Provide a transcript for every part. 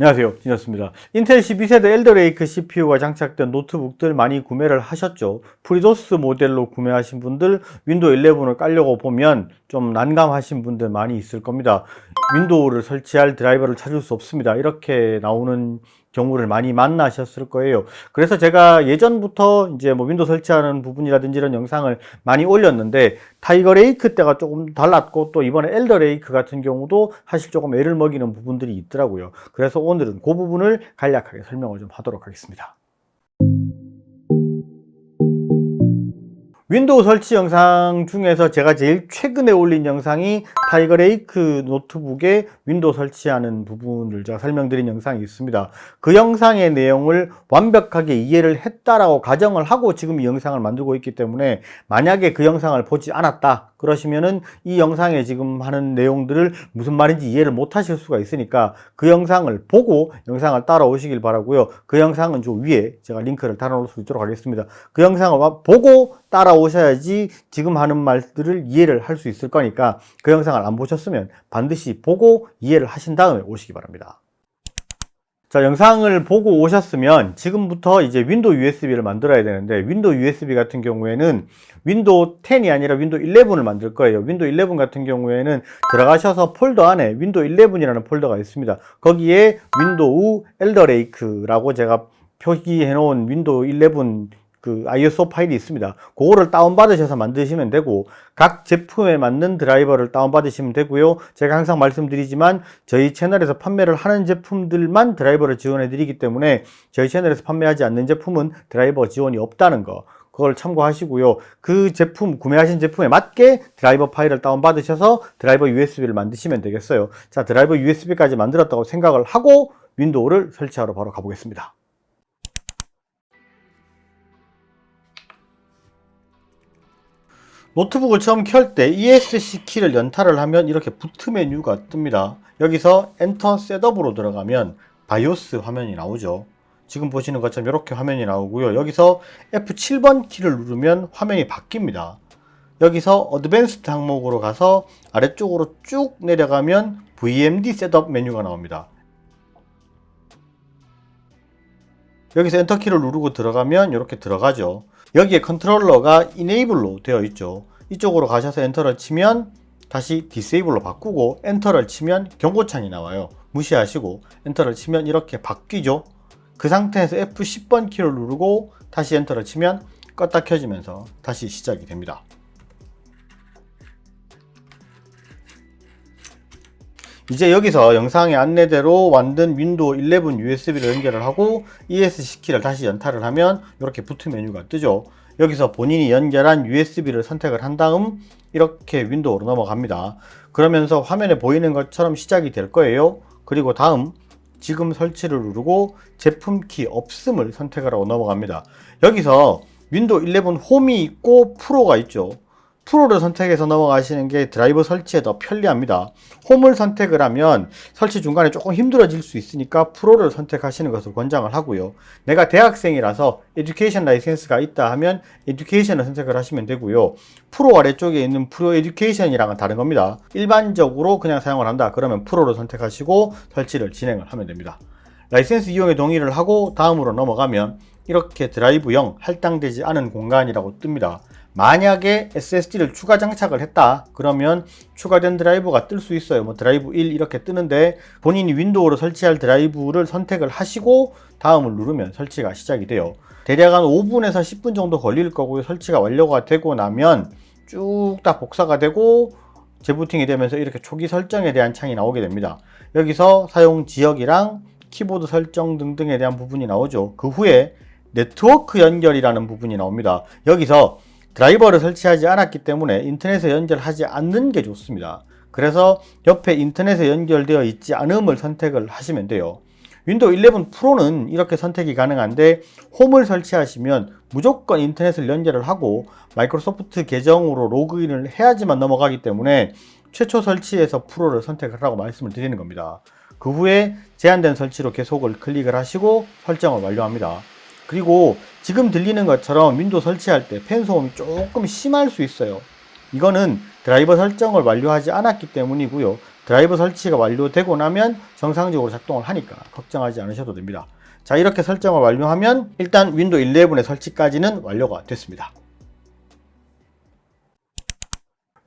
안녕하세요. 진혁습니다. 인텔 12세대 엘더레이크 CPU가 장착된 노트북들 많이 구매를 하셨죠. 프리도스 모델로 구매하신 분들 윈도우 11을 깔려고 보면 좀 난감하신 분들 많이 있을 겁니다. 윈도우를 설치할 드라이버를 찾을 수 없습니다. 이렇게 나오는 경우를 많이 만나셨을 거예요. 그래서 제가 예전부터 이제 뭐 윈도우 설치하는 부분이라든지 이런 영상을 많이 올렸는데 타이거 레이크 때가 조금 달랐고 또 이번에 엘더 레이크 같은 경우도 사실 조금 애를 먹이는 부분들이 있더라고요. 그래서 오늘은 그 부분을 간략하게 설명을 좀 하도록 하겠습니다. 윈도우 설치 영상 중에서 제가 제일 최근에 올린 영상이 타이거 레이크 노트북에 윈도우 설치하는 부분을 제가 설명드린 영상이 있습니다. 그 영상의 내용을 완벽하게 이해를 했다라고 가정을 하고 지금 이 영상을 만들고 있기 때문에 만약에 그 영상을 보지 않았다 그러시면은 이 영상에 지금 하는 내용들을 무슨 말인지 이해를 못 하실 수가 있으니까 그 영상을 보고 영상을 따라오시길 바라고요. 그 영상은 저 위에 제가 링크를 달아 놓을 수 있도록 하겠습니다. 그 영상을 보고 따라오셔야지 지금 하는 말들을 이해를 할 수 있을 거니까 그 영상을 안 보셨으면 반드시 보고 이해를 하신 다음에 오시기 바랍니다. 자, 영상을 보고 오셨으면 지금부터 이제 윈도우 USB를 만들어야 되는데 윈도우 USB 같은 경우에는 윈도우 10이 아니라 윈도우 11을 만들 거예요. 윈도우 11 같은 경우에는 들어가셔서 폴더 안에 윈도우 11이라는 폴더가 있습니다. 거기에 윈도우 엘더레이크라고 제가 표기해 놓은 윈도우 11 그 ISO 파일이 있습니다. 그거를 다운받으셔서 만드시면 되고 각 제품에 맞는 드라이버를 다운받으시면 되고요. 제가 항상 말씀드리지만 저희 채널에서 판매를 하는 제품들만 드라이버를 지원해 드리기 때문에 저희 채널에서 판매하지 않는 제품은 드라이버 지원이 없다는 거 그걸 참고하시고요. 그 제품 구매하신 제품에 맞게 드라이버 파일을 다운받으셔서 드라이버 USB를 만드시면 되겠어요. 자, 드라이버 USB까지 만들었다고 생각을 하고 윈도우를 설치하러 바로 가보겠습니다. 노트북을 처음 켤 때 ESC 키를 연타를 하면 이렇게 부트 메뉴가 뜹니다. 여기서 엔터 셋업으로 들어가면 바이오스 화면이 나오죠. 지금 보시는 것처럼 이렇게 화면이 나오고요. 여기서 F7번 키를 누르면 화면이 바뀝니다. 여기서 어드밴스드 항목으로 가서 아래쪽으로 쭉 내려가면 VMD 셋업 메뉴가 나옵니다. 여기서 엔터 키를 누르고 들어가면 이렇게 들어가죠. 여기에 컨트롤러가 이네이블로 되어 있죠. 이쪽으로 가셔서 엔터를 치면 다시 디세이블로 바꾸고 엔터를 치면 경고창이 나와요. 무시하시고 엔터를 치면 이렇게 바뀌죠. 그 상태에서 F10번 키를 누르고 다시 엔터를 치면 껐다 켜지면서 다시 시작이 됩니다. 이제 여기서 영상의 안내대로 만든 윈도우 11 USB를 연결을 하고 ESC 키를 다시 연타를 하면 이렇게 부트 메뉴가 뜨죠. 여기서 본인이 연결한 USB를 선택을 한 다음 이렇게 윈도우로 넘어갑니다. 그러면서 화면에 보이는 것처럼 시작이 될 거예요. 그리고 다음 지금 설치를 누르고 제품 키 없음을 선택을 하고 넘어갑니다. 여기서 윈도우 11 홈이 있고 프로가 있죠. 프로를 선택해서 넘어가시는 게 드라이버 설치에 더 편리합니다. 홈을 선택을 하면 설치 중간에 조금 힘들어질 수 있으니까 프로를 선택하시는 것을 권장을 하고요. 내가 대학생이라서 에듀케이션 라이센스가 있다 하면 에듀케이션을 선택을 하시면 되고요. 프로 아래쪽에 있는 프로 에듀케이션이랑은 다른 겁니다. 일반적으로 그냥 사용을 한다. 그러면 프로를 선택하시고 설치를 진행을 하면 됩니다. 라이센스 이용에 동의를 하고 다음으로 넘어가면 이렇게 드라이브형 할당되지 않은 공간이라고 뜹니다. 만약에 SSD를 추가 장착을 했다. 그러면 추가된 드라이브가 뜰 수 있어요. 뭐 드라이브 1 이렇게 뜨는데 본인이 윈도우로 설치할 드라이브를 선택을 하시고 다음을 누르면 설치가 시작이 돼요. 대략 한 5분에서 10분 정도 걸릴 거고요. 설치가 완료가 되고 나면 쭉 다 복사가 되고 재부팅이 되면서 이렇게 초기 설정에 대한 창이 나오게 됩니다. 여기서 사용 지역이랑 키보드 설정 등등에 대한 부분이 나오죠. 그 후에 네트워크 연결이라는 부분이 나옵니다 여기서 드라이버를 설치하지 않았기 때문에 인터넷에 연결하지 않는 게 좋습니다. 그래서 옆에 인터넷에 연결되어 있지 않음을 선택을 하시면 돼요. 윈도우 11 프로는 이렇게 선택이 가능한데 홈을 설치하시면 무조건 인터넷을 연결을 하고 마이크로소프트 계정으로 로그인을 해야지만 넘어가기 때문에 최초 설치에서 프로를 선택을 하라고 말씀을 드리는 겁니다. 그 후에 제한된 설치로 계속을 클릭을 하시고 설정을 완료합니다. 그리고 지금 들리는 것처럼 윈도우 설치할 때 팬 소음이 조금 심할 수 있어요. 이거는 드라이버 설정을 완료하지 않았기 때문이고요. 드라이버 설치가 완료되고 나면 정상적으로 작동을 하니까 걱정하지 않으셔도 됩니다. 자, 이렇게 설정을 완료하면 일단 윈도우 11의 설치까지는 완료가 됐습니다.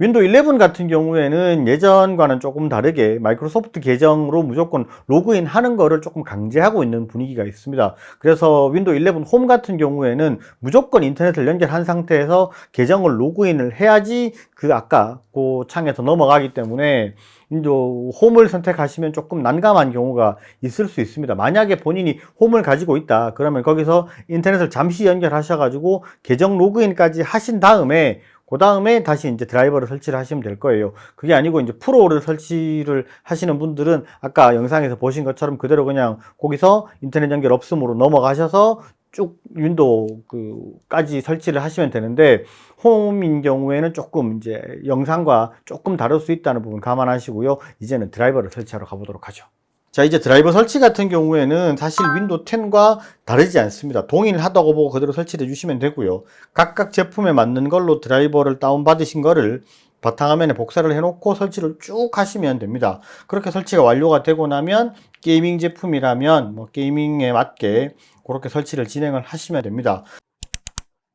윈도우 11 같은 경우에는 예전과는 조금 다르게 마이크로소프트 계정으로 무조건 로그인 하는 거를 조금 강제하고 있는 분위기가 있습니다. 그래서 윈도우 11 홈 같은 경우에는 무조건 인터넷을 연결한 상태에서 계정을 로그인을 해야지 그 아까 그 창에서 넘어가기 때문에 윈도우 홈을 선택하시면 조금 난감한 경우가 있을 수 있습니다. 만약에 본인이 홈을 가지고 있다. 그러면 거기서 인터넷을 잠시 연결하셔가지고 계정 로그인까지 하신 다음에 그 다음에 다시 이제 드라이버를 설치를 하시면 될 거예요. 그게 아니고 이제 프로를 설치를 하시는 분들은 아까 영상에서 보신 것처럼 그대로 그냥 거기서 인터넷 연결 없음으로 넘어가셔서 쭉 윈도우 그까지 설치를 하시면 되는데 홈인 경우에는 조금 이제 영상과 조금 다를 수 있다는 부분 감안하시고요. 이제는 드라이버를 설치하러 가보도록 하죠. 자, 이제 드라이버 설치 같은 경우에는 사실 윈도우 10과 다르지 않습니다. 동일하다고 보고 그대로 설치해 주시면 되고요. 각각 제품에 맞는 걸로 드라이버를 다운받으신 거를 바탕화면에 복사를 해놓고 설치를 쭉 하시면 됩니다. 그렇게 설치가 완료가 되고 나면 게이밍 제품이라면 뭐 게이밍에 맞게 그렇게 설치를 진행을 하시면 됩니다.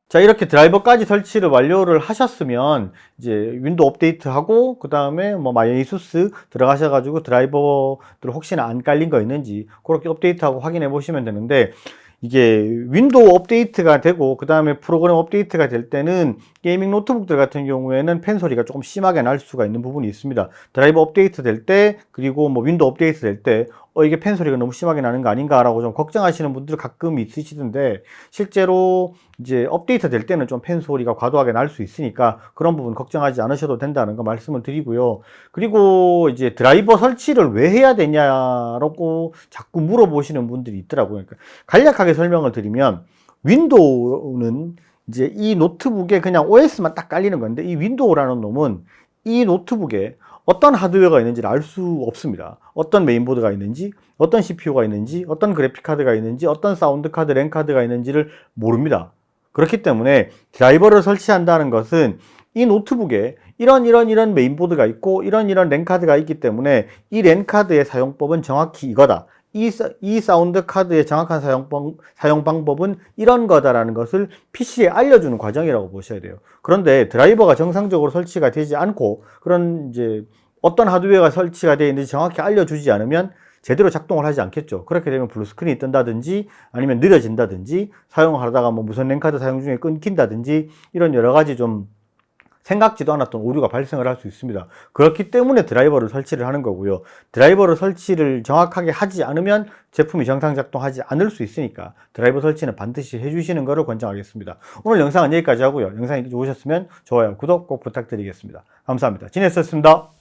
자, 이렇게 드라이버까지 설치를 완료를 하셨으면, 이제 윈도우 업데이트하고, 그 다음에 뭐 마이에이수스 들어가셔가지고 드라이버들 혹시나 안 깔린 거 있는지, 그렇게 업데이트하고 확인해 보시면 되는데, 이게 윈도우 업데이트가 되고, 그 다음에 프로그램 업데이트가 될 때는 게이밍 노트북들 같은 경우에는 펜 소리가 조금 심하게 날 수가 있는 부분이 있습니다. 드라이버 업데이트 될 때, 그리고 뭐 윈도우 업데이트 될 때, 어, 이게 펜 소리가 너무 심하게 나는 거 아닌가라고 좀 걱정하시는 분들 가끔 있으시던데, 실제로 이제 업데이트 될 때는 좀펜 소리가 과도하게 날 수 있으니까 그런 부분 걱정하지 않으셔도 된다는 거 말씀을 드리고요. 그리고 이제 드라이버 설치를 왜 해야 되냐라고 자꾸 물어보시는 분들이 있더라고요. 그러니까 간략하게 설명을 드리면, 윈도우는 이제 이 노트북에 그냥 OS만 딱 깔리는 건데, 이 윈도우라는 놈은 이 노트북에 어떤 하드웨어가 있는지를 알 수 없습니다. 어떤 메인보드가 있는지, 어떤 CPU가 있는지, 어떤 그래픽 카드가 있는지, 어떤 사운드 카드, 랜 카드가 있는지를 모릅니다. 그렇기 때문에 드라이버를 설치한다는 것은 이 노트북에 이런 이런 이런 메인보드가 있고 이런 이런 랜 카드가 있기 때문에 이 랜 카드의 사용법은 정확히 이거다. 이, 사- 이 사운드 카드의 정확한 사용, 방, 사용 방법은 이런 거다라는 것을 PC에 알려주는 과정이라고 보셔야 돼요. 그런데 드라이버가 정상적으로 설치가 되지 않고 그런 이제 어떤 하드웨어가 설치가 되어 있는지 정확히 알려주지 않으면 제대로 작동을 하지 않겠죠. 그렇게 되면 블루스크린이 뜬다든지 아니면 느려진다든지 사용을 하다가 뭐 무선 랜카드 사용 중에 끊긴다든지 이런 여러 가지 좀 생각지도 않았던 오류가 발생을 할 수 있습니다. 그렇기 때문에 드라이버를 설치를 하는 거고요. 드라이버를 설치를 정확하게 하지 않으면 제품이 정상 작동하지 않을 수 있으니까 드라이버 설치는 반드시 해주시는 것을 권장하겠습니다. 오늘 영상은 여기까지 하고요. 영상이 좋으셨으면 좋아요, 구독 꼭 부탁드리겠습니다. 감사합니다. 지냈었습니다.